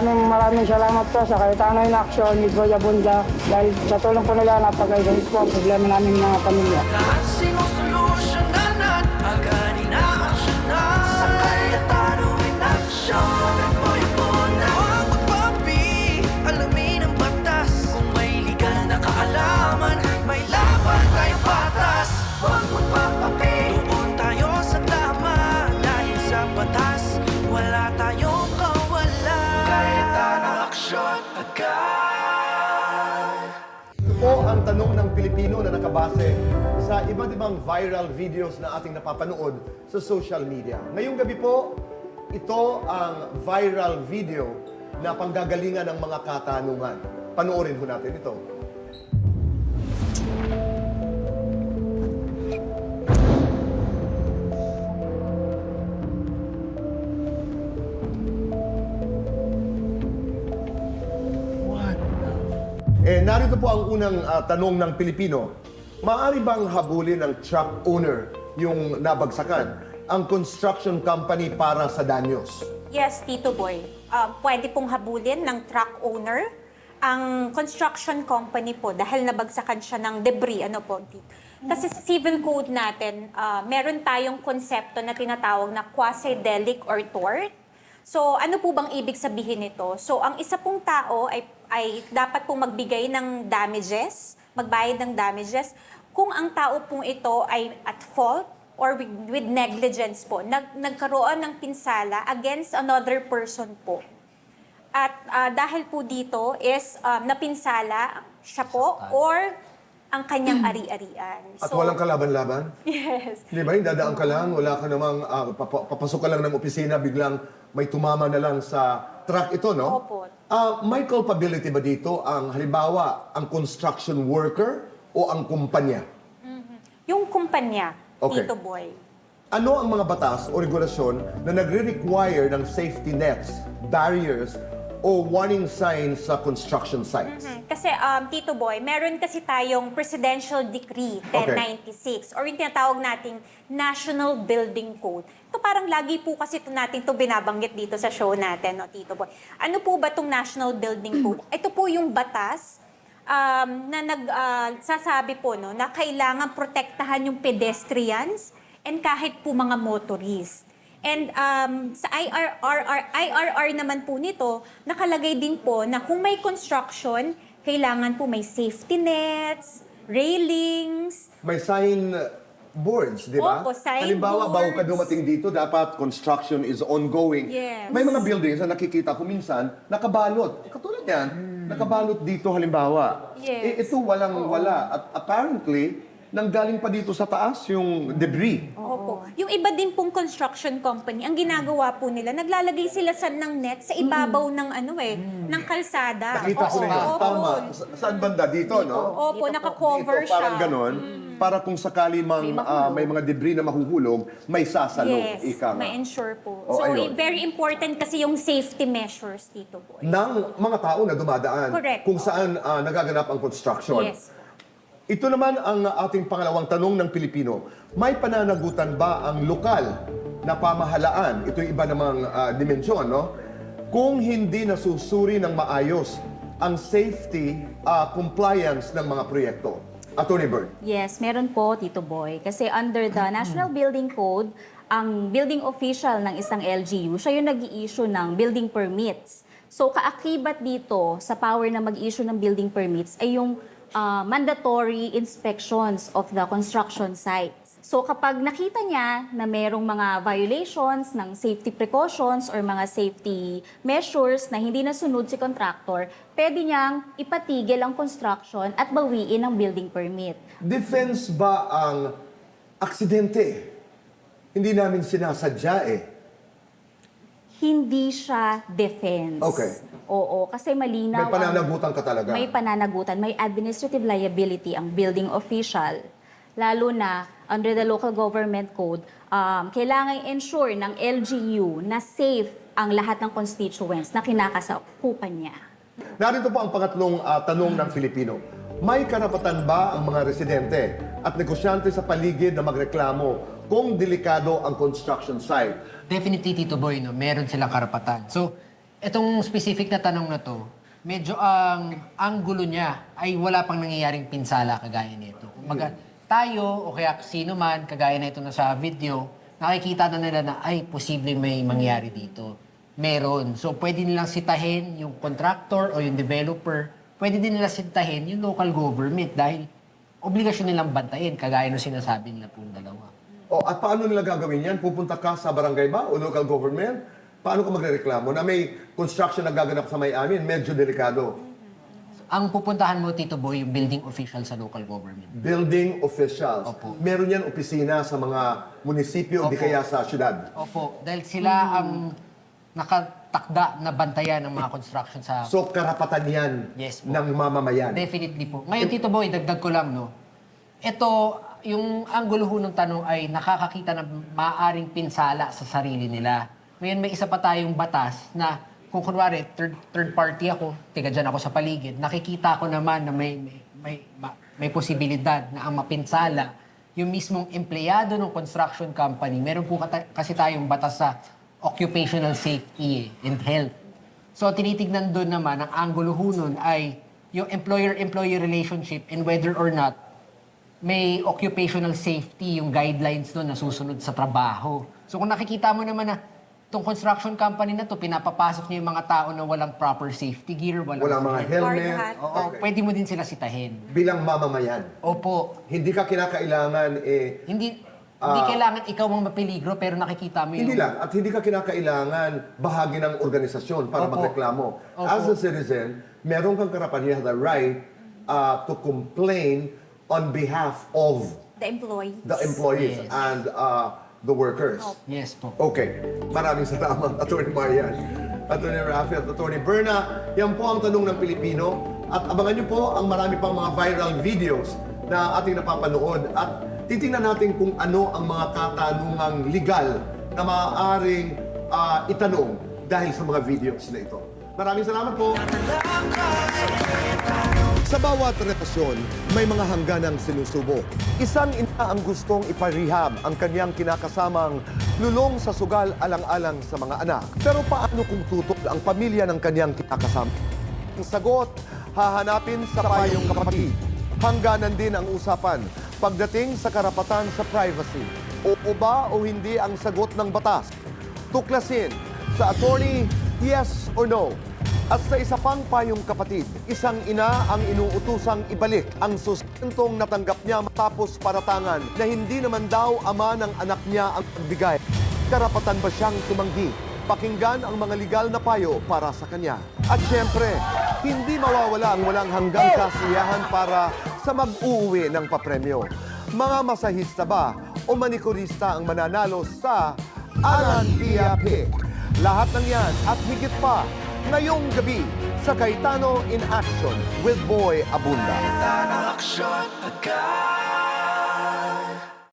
Maraming maraming salamat po sa Cayetano in Action ni Kuya Bunda dahil sa tulong po nila napag-ayos po ang problema namin mga pamilya. Pilipino na nakabase sa iba't ibang viral videos na ating napapanood sa social media. Ngayong gabi po, ito ang viral video na panggagalingan ng mga katanungan. Panoorin ho natin ito. Eh, narito po ang unang ah, tanong ng Pilipino. Maari bang habulin ng truck owner yung nabagsakan ang construction company para sa danyos? Yes, Tito Boy. Uh, pwede pong habulin ng truck owner ang construction company po dahil nabagsakan siya ng debris. Ano po, Tito? Kasi sa civil code natin, uh, meron tayong konsepto na tinatawag na quasi-delict or tort. So, ano po bang ibig sabihin nito? So, ang isa pong tao ay, ay dapat pong magbigay ng damages, magbayad ng damages, kung ang tao pong ito ay at fault or with, with negligence po, nag, nagkaroon ng pinsala against another person po. At ah, dahil po dito is um, napinsala siya po or ang kanyang ari-arian. At walang kalaban-laban? Yes. Di ba? Dadaan ka lang, wala ka namang, ah, papa- papasok ka lang ng opisina, biglang may tumama na lang sa truck ito, no? Opo. Ah, may culpability ba dito ang, halimbawa, ang construction worker o ang kumpanya? Yung kumpanya, Okay. Tito Boy. Ano ang mga batas o regulasyon na nagre-require ng safety nets, barriers, o warning signs sa construction sites? Mhm. Kasi um, Tito Boy, meron kasi tayong Presidential Decree 1096 or yung tinatawag nating National Building Code. Ito parang lagi po kasi ito natin to binabanggit dito sa show natin, no, Tito Boy. Ano po ba itong National Building Code? Ito po yung batas um, na nagsasabi po no, na kailangan protektahan yung pedestrians and kahit po mga motorist. And um, sa IRR, IRR naman po nito, nakalagay din po na kung may construction, kailangan po may safety nets, railings, May sign boards, di ba? Opo, sign Halimbawa, bago ka boards. dumating dito, dapat construction is ongoing. Yes. May mga buildings na nakikita ko minsan, nakabalot. Katulad yan, nakabalot dito halimbawa. Yes. Eh, ito walang wala. At apparently, nanggaling pa dito sa taas yung debris. Opo. Yung iba din pong construction company, ang ginagawa po nila, naglalagay sila sa ng net sa ibabaw ng ano eh, ng kalsada. Nakita ko Oo, na yun. opo. Tama. Sa- Saan banda? Dito, no? Opo, naka-cover Dito, siya. parang ganon. Para kung sakali mang ah, may mga debris na mahuhulog, may sasalog. Yes, Ika nga. may ensure po. Oh, so, ayun. very important kasi yung safety measures dito po. ng mga tao na dumadaan Correct. kung saan ah, nagaganap ang construction. Yes. Ito naman ang ating pangalawang tanong ng Pilipino. May pananagutan ba ang lokal na pamahalaan? Ito yung iba namang ah, dimensyon, no? Kung hindi nasusuri ng maayos ang safety ah, compliance ng mga proyekto. Attorney Bird. Yes, meron po, Tito Boy. Kasi under the National Building Code, ang building official ng isang LGU, siya yung nag issue ng building permits. So, kaakibat dito sa power na mag-issue ng building permits ay yung ah, mandatory inspections of the construction sites. So, kapag nakita niya na merong mga violations ng safety precautions or mga safety measures na hindi nasunod si contractor, pwede niyang ipatigil ang construction at bawiin ang building permit. Defense ba ang aksidente? Hindi namin sinasadya eh. Hindi siya defense. Okay. Oo, kasi malinaw. May pananagutan ka talaga. May pananagutan, may administrative liability ang building official. Lalo na under the local government code, um, kailangan ensure ng LGU na safe ang lahat ng constituents na kinakasakupan niya. Narito po ang pangatlong ah, tanong ng Filipino. May karapatan ba ang mga residente at negosyante sa paligid na magreklamo kung delikado ang construction site? Definitely, Tito Boy, no, meron silang karapatan. So, Itong specific na tanong na to, medyo ang anggulo niya ay wala pang nangyayaring pinsala kagaya nito. Kumbaga, tayo o kaya sino man, kagaya na ito na sa video, nakikita na nila na ay posibleng may mangyari dito. Meron. So pwede nilang sitahin yung contractor o yung developer. Pwede din nila sitahin yung local government dahil obligasyon nilang bantayin kagaya ng sinasabi nila pong dalawa. O, at paano nila gagawin yan? Pupunta ka sa barangay ba o local government? Paano ka magrereklamo na may construction na gaganap sa may amin? Medyo delikado. Ang pupuntahan mo, Tito Boy, yung building official sa local government. Building officials. Opo. Meron yan opisina sa mga munisipyo, di Opo. kaya sa syudad. Opo, dahil sila ang nakatakda na bantayan ng mga construction sa... So, karapatan yan Yes po. ng mamamayan. Definitely po. Ngayon, Tito Boy, dagdag ko lang, no? Ito, yung anggulo ho ng tanong ay nakakakita ng maaring pinsala sa sarili nila. Ngayon, may isa pa tayong batas na kung kunwari, third, third party ako, tiga dyan ako sa paligid, nakikita ko naman na may, may, may, ma- may posibilidad na ang mapinsala yung mismong empleyado ng construction company. Meron po kasi tayong batas sa occupational safety eh, and health. So tinitignan doon naman, ang angulo ho nun ay yung employer-employee relationship and whether or not may occupational safety, yung guidelines doon na susunod sa trabaho. So kung nakikita mo naman na itong construction company na to pinapapasok niyo yung mga tao na walang proper safety gear, walang, Wala mga helmet. hat. Oo, pwede mo din sila sitahin. Bilang mamamayan. Opo, Hindi ka kinakailangan eh, hindi hindi kailangan ikaw ang mapeligro pero nakikita mo yung... Hindi lang. At hindi ka kinakailangan bahagi ng organisasyon para Opo. magreklamo. Opo. As a citizen, meron kang karapan, you have the right uh, to complain on behalf of The employees. the employees Yes. and uh, the workers. Yes po. Okay. Maraming salamat, Atty. Marian. Atty. Rafi at Atty. Berna. Yan po ang tanong ng Pilipino. At abangan niyo po ang marami pang mga viral videos na ating napapanood. At titingnan natin kung ano ang mga katanungang legal na maaaring ah, itanong dahil sa mga videos na ito. Maraming salamat po. Sa bawat relasyon, may mga hangganang sinusubok. Isang ina ang gustong iparehab ang kanyang kinakasamang lulong sa sugal alang-alang sa mga anak. Pero paano kung tutol ang pamilya ng kanyang kinakasama? Ang sagot, hahanapin sa payong kapatid. Hangganan din ang usapan pagdating sa karapatan sa privacy. Oo ba o hindi ang sagot ng batas? Tuklasin sa attorney, yes or no. At sa isa pang payong kapatid, isang ina ang inuutusang ibalik ang sustentong natanggap niya matapos paratangan na hindi naman daw ama ng anak niya ang pagbigay. Karapatan ba siyang tumanggi? Pakinggan ang mga legal na payo para sa kanya. At siyempre, hindi mawawala ang walang hanggang kasiyahan para sa mag-uuwi ng papremyo. Mga masahista ba o manikurista ang mananalo sa Alan Dia Pick? Lahat ng yan at higit pa ngayong gabi sa Kaitano in Action with Boy Abunda. Ng aksyon agad